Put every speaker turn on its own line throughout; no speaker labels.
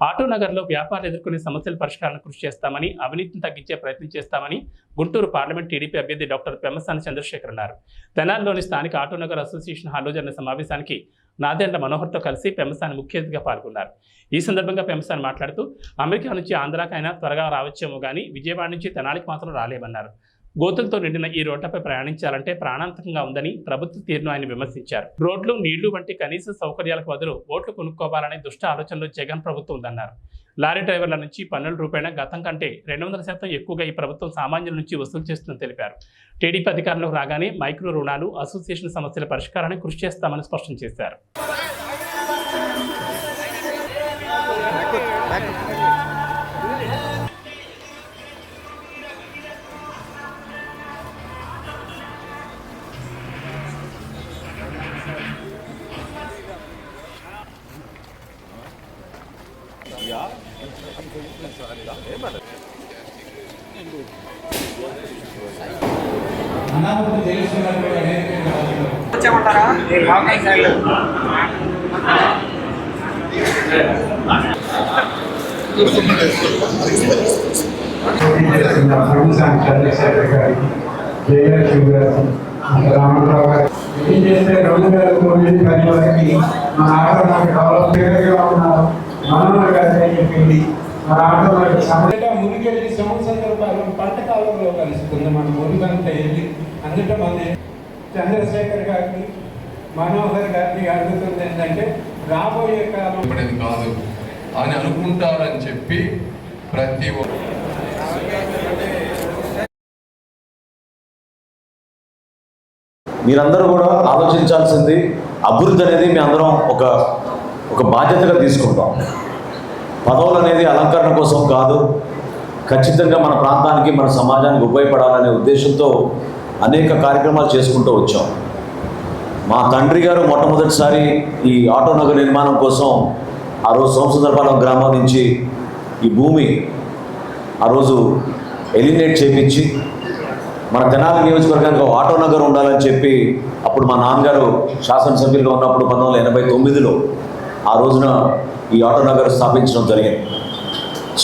Auto నగర్లో వ్యాపారులు ఎదుర్కొనే సమస్యల పరిష్కారానికి కృషి చేస్తామని అవినీతిని తగ్గించే ప్రయత్నం చేస్తామని గుంటూరు పార్లమెంట్ టీడీపీ అభ్యర్థి డాక్టర్ పెమ్మసాని చంద్రశేఖర్ అన్నారు. తెనాలిలోని స్థానిక ఆటో నగర్ అసోసియేషన్ హాల్లో జరిగిన సమావేశానికి నాదెండ్ల మనోహర్తో కలిసి పెమ్మసాని ముఖ్య అతిథిగా పాల్గొన్నారు. ఈ సందర్భంగా పెమ్మసాని మాట్లాడుతూ అమెరికా నుంచి ఆంధ్రాకైనా త్వరగా రావచ్చేమో కానీ విజయవాడ నుంచి తెనాలికి మాత్రం రాలేమన్నారు. గోతులతో నిండిన ఈ రోడ్లపై ప్రయాణించాలంటే ప్రాణాంతకంగా ఉందని ప్రభుత్వ తీరును ఆయన విమర్శించారు. రోడ్లు నీళ్ళు వంటి కనీస సౌకర్యాలకు బదులు ఓట్లు కొనుక్కోవాలనే దుష్ట ఆలోచనలో జగన్ ప్రభుత్వం ఉందన్నారు. లారీ డ్రైవర్ల నుంచి పన్నుల రూపాయన గతం కంటే రెండు వందల శాతం ఎక్కువగా ఈ ప్రభుత్వం సామాన్యుల నుంచి వసూలు చేస్తుందని తెలిపారు. టీడీపీ అధికారంలోకి రాగానే మైక్రో రుణాలు అసోసియేషన్ సమస్యల పరిష్కారానికి కృషి చేస్తామని స్పష్టం చేశారు.
Ja. తెలుస్తున్నప్పుడు అనేక రాజులు
వచ్చేమంటారా వాకింగ్
రామరావు ఏం చేస్తే రెండు వేల తొమ్మిది పది వరకు నాకు ఉన్నారు వెళ్ళి మన ఆటో నాకు సమస్య మునికెళ్ళి సంవత్సర కాలం పంట కాలంలో కలుస్తుంది మన మునిగంతా వెళ్ళి అందుకే మన చంద్రశేఖర్ గారికి మనోహర్ గారికి అడుగుతుంది ఏంటంటే రాబోయే కాలం
కాదు. అని అనుకుంటారని చెప్పి ప్రతి ఒక్క
మీరందరూ కూడా ఆలోచించాల్సింది అభివృద్ధి అనేది మీ అందరం ఒక ఒక బాధ్యతగా తీసుకుంటాం. పదవులు అనేది అలంకరణ కోసం కాదు ఖచ్చితంగా మన ప్రాంతానికి మన సమాజానికి ఉపయోగపడాలనే ఉద్దేశంతో అనేక కార్యక్రమాలు చేసుకుంటూ వచ్చాం. మా తండ్రి గారు మొట్టమొదటిసారి ఈ ఆటో నగర్ నిర్మాణం కోసం ఆ రోజు సోమసుందరపాలెం గ్రామం నుంచి ఈ భూమి ఆ రోజు ఎలిమినేట్ చేపించి మన తెనాలి నియోజకవర్గానికి ఒక ఆటో నగర్ ఉండాలని చెప్పి అప్పుడు మా నాన్నగారు శాసనసభ్యులుగా ఉన్నప్పుడు పంతొమ్మిది వందల ఎనభై తొమ్మిదిలో ఆ రోజున ఈ ఆటో నగర్ స్థాపించడం జరిగింది.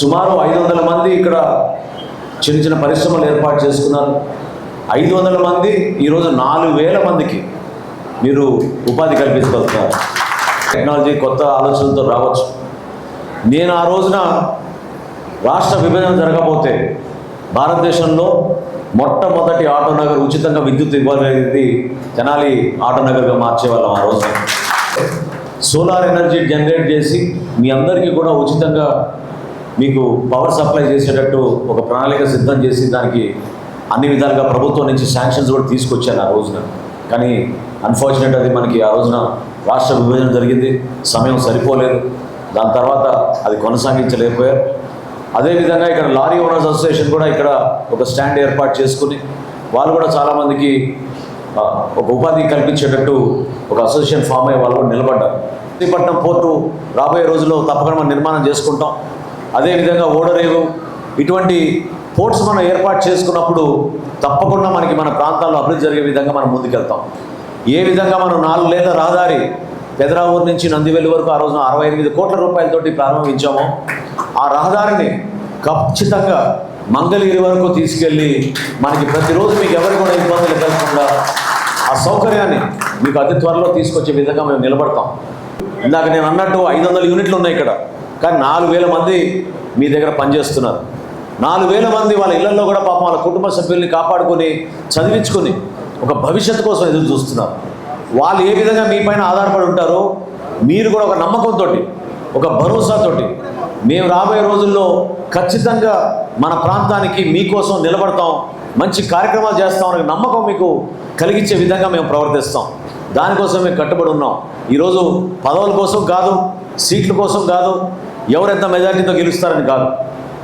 సుమారు ఐదు వందల మంది ఇక్కడ చిన్న చిన్న పరిశ్రమలు ఏర్పాటు చేసుకున్నారు. ఐదు వందల మంది ఈరోజు నాలుగు వేల మందికి మీరు ఉపాధి కల్పించగలుగుతారు టెక్నాలజీ కొత్త ఆలోచనలతో రావచ్చు. నేను ఆ రోజున రాష్ట్ర విభజన జరగబోతే భారతదేశంలో మొట్టమొదటి ఆటో నగర్ ఉచితంగా విద్యుత్ ఇవ్వాలనేది తెనాలి ఆటో నగర్గా మార్చేవాళ్ళం ఆ రోజు సోలార్ ఎనర్జీ జనరేట్ చేసి మీ అందరికీ కూడా ఉచితంగా మీకు పవర్ సప్లై చేసేటట్టు ఒక ప్రణాళిక సిద్ధం చేసి దానికి అన్ని విధాలుగా ప్రభుత్వం నుంచి శాంక్షన్స్ కూడా తీసుకొచ్చాను ఆ రోజున. కానీ అన్ఫార్చునేట్ అది మనకి ఆ రోజున రాష్ట్ర విభజన జరిగింది సమయం సరిపోలేదు. దాని తర్వాత అది కొనసాగించలేకపోయారు. అదేవిధంగా ఇక్కడ లారీ ఓనర్స్ అసోసియేషన్ కూడా ఇక్కడ ఒక స్టాండ్ ఏర్పాటు చేసుకుని వాళ్ళు కూడా చాలామందికి ఒక ఉపాధి కల్పించేటట్టు ఒక అసోసియేషన్ ఫామ్ అయ్యే వాళ్ళు నిలబడ్డారు. విశాఖపట్నం పోర్టు రాబోయే రోజుల్లో తప్పకుండా మనం నిర్మాణం చేసుకుంటాం. అదేవిధంగా ఓడరేవు ఇటువంటి పోర్ట్స్ మనం ఏర్పాటు చేసుకున్నప్పుడు తప్పకుండా మనకి మన ప్రాంతాల్లో అభివృద్ధి జరిగే విధంగా మనం ముందుకెళ్తాం. ఏ విధంగా మనం నాలుగు లేదా రహదారి పెదరావూరు నుంచి నందివెల్లి వరకు ఆ రోజున అరవై ఎనిమిది కోట్ల రూపాయలతోటి ప్రారంభించామో ఆ రహదారిని ఖచ్చితంగా మంగళగిరి వరకు తీసుకెళ్ళి మనకి ప్రతిరోజు మీకు ఎవరు కూడా ఇబ్బందులు కలగకుండా సౌకర్యాన్ని మీకు అతి త్వరలో తీసుకొచ్చే విధంగా మేము నిలబడతాం. ఇందాక నేను అన్నట్టు ఐదు వందల యూనిట్లు ఉన్నాయి ఇక్కడ. కానీ నాలుగు వేల మంది మీ దగ్గర పనిచేస్తున్నారు. నాలుగు వేల మంది వాళ్ళ ఇళ్ళలో కూడా పాపం వాళ్ళ కుటుంబ సభ్యుల్ని కాపాడుకొని చదివించుకొని ఒక భవిష్యత్తు కోసం ఎదురు చూస్తున్నారు. వాళ్ళు ఏ విధంగా మీ పైన ఆధారపడి ఉంటారో మీరు కూడా ఒక నమ్మకంతో ఒక భరోసాతోటి మేము రాబోయే రోజుల్లో ఖచ్చితంగా మన ప్రాంతానికి మీకోసం నిలబడతాం మంచి కార్యక్రమాలు చేస్తామనే నమ్మకం మీకు కలిగించే విధంగా మేము ప్రవర్తిస్తాం. దానికోసం మేము కట్టుబడి ఉన్నాం. ఈరోజు పదవుల కోసం కాదు సీట్ల కోసం కాదు ఎవరెంత మెజార్టీతో గెలుస్తారని కాదు.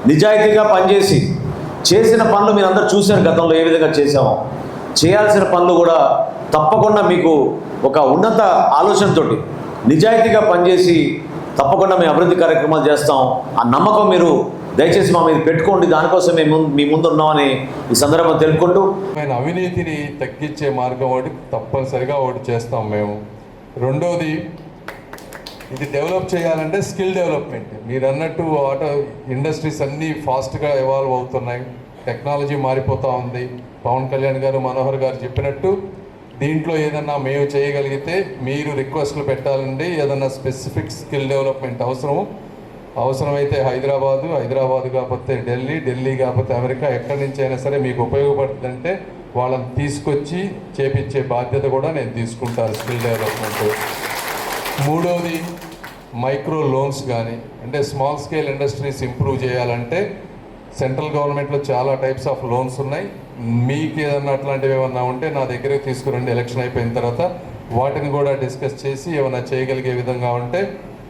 నిజాయితీగా పనిచేసి చేసిన పనులు మీరు అందరూ చూశారు గతంలో ఏ విధంగా చేశామో. చేయాల్సిన పనులు కూడా తప్పకుండా మీకు ఒక ఉన్నత ఆలోచనతోటి నిజాయితీగా పనిచేసి తప్పకుండా మేము అభివృద్ధి కార్యక్రమాలు చేస్తాం. ఆ నమ్మకం మీరు దయచేసి మా మీద పెట్టుకోండి దానికోసం మేము మీ ముందు ఉన్నామని ఈ సందర్భంగా తెలుపుకుంటూ.
ఆయన అవినీతిని తగ్గించే మార్గం ఒకటి తప్పనిసరిగా ఒకటి చేస్తాం మేము. రెండోది ఇది డెవలప్ చేయాలంటే స్కిల్ డెవలప్మెంట్. మీరు అన్నట్టు ఆటో ఇండస్ట్రీస్ అన్నీ ఫాస్ట్గా ఎవాల్వ్ అవుతున్నాయి. టెక్నాలజీ మారిపోతూ ఉంది. పవన్ కళ్యాణ్ గారు మనోహర్ గారు చెప్పినట్టు దీంట్లో ఏదన్నా మేము చేయగలిగితే మీరు రిక్వెస్ట్లు పెట్టాలండి ఏదన్నా స్పెసిఫిక్ స్కిల్ డెవలప్మెంట్ అవసరము. అవసరమైతే హైదరాబాదు హైదరాబాద్ కాకపోతే ఢిల్లీ ఢిల్లీ కాకపోతే అమెరికా ఎక్కడి నుంచి అయినా సరే మీకు ఉపయోగపడుతుందంటే వాళ్ళని తీసుకొచ్చి చేపించే బాధ్యత కూడా నేను తీసుకుంటాను స్కిల్ డెవలప్మెంట్. మూడవది మైక్రో లోన్స్ కానీ అంటే స్మాల్ స్కేల్ ఇండస్ట్రీస్ ఇంప్రూవ్ చేయాలంటే సెంట్రల్ గవర్నమెంట్లో చాలా టైప్స్ ఆఫ్ లోన్స్ ఉన్నాయి. మీకు ఏదన్నా అట్లాంటివి ఏమన్నా ఉంటే నా దగ్గరికి తీసుకురండి. ఎలక్షన్ అయిపోయిన తర్వాత వాటిని కూడా డిస్కస్ చేసి ఏమైనా చేయగలిగే విధంగా ఉంటే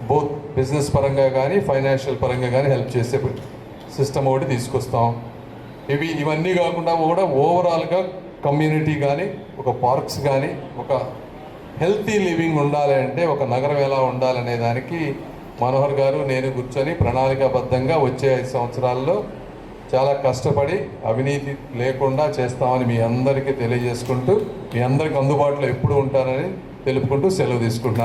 బోత్ బిజినెస్ పరంగా కానీ ఫైనాన్షియల్ పరంగా కానీ హెల్ప్ చేసే సిస్టమ్ ఒకటి తీసుకొస్తాం. ఇవి ఇవన్నీ కాకుండా కూడా ఓవరాల్గా కమ్యూనిటీ కానీ ఒక పార్క్స్ కానీ ఒక హెల్తీ లివింగ్ ఉండాలి అంటే ఒక నగరం ఎలా ఉండాలనే దానికి మనోహర్ గారు నేను కూర్చొని ప్రణాళికాబద్ధంగా వచ్చే ఐదు సంవత్సరాల్లో చాలా కష్టపడి అవినీతి లేకుండా చేస్తామని మీ అందరికీ తెలియజేసుకుంటూ మీ అందరికి అందుబాటులో ఎప్పుడు ఉంటానని తెలుపుకుంటూ సెలవు తీసుకుంటున్నాను.